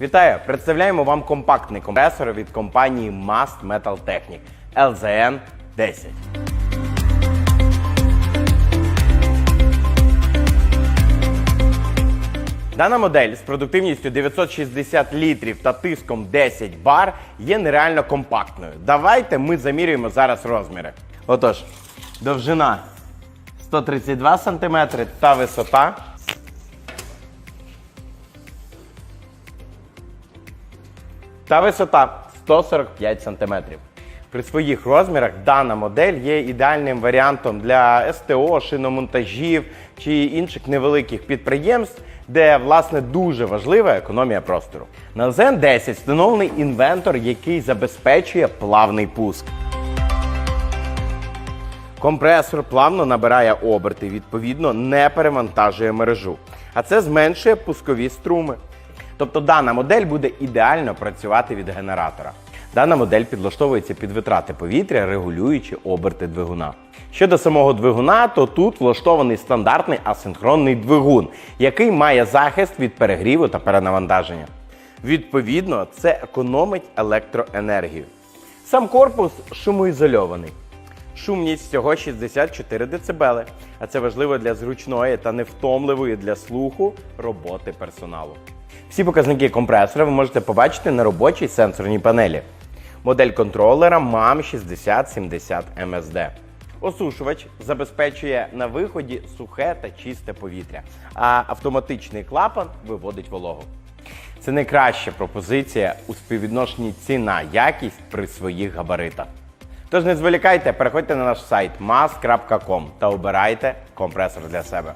Вітаю! Представляємо вам компактний компресор від компанії Mast Metal Technic LZN 10. Дана модель з продуктивністю 960 літрів та тиском 10 бар є нереально компактною. Давайте ми замірюємо зараз розміри. Отож, довжина 132 см та висота та висота 145 см. При своїх розмірах дана модель є ідеальним варіантом для СТО, шиномонтажів чи інших невеликих підприємств, де власне дуже важлива економія простору. На zen 10 встановлений інвентор, який забезпечує плавний пуск. Компресор плавно набирає оберти, відповідно, не перевантажує мережу. А це зменшує пускові струми. Тобто дана модель буде ідеально працювати від генератора. Дана модель підлаштовується під витрати повітря, регулюючи оберти двигуна. Щодо самого двигуна, то тут влаштований стандартний асинхронний двигун, який має захист від перегріву та перенавантаження. Відповідно, це економить електроенергію. Сам корпус шумоізольований. Шумність всього 64 дБ, а це важливо для зручної та невтомливої для слуху роботи персоналу. Всі показники компресора ви можете побачити на робочій сенсорній панелі. Модель контролера MAM 6070 MSD. Осушувач забезпечує на виході сухе та чисте повітря, а автоматичний клапан виводить вологу. Це найкраща пропозиція у співвідношенні ціна-якість при своїх габаритах. Тож не зволікайте, переходьте на наш сайт mas.com та обирайте компресор для себе.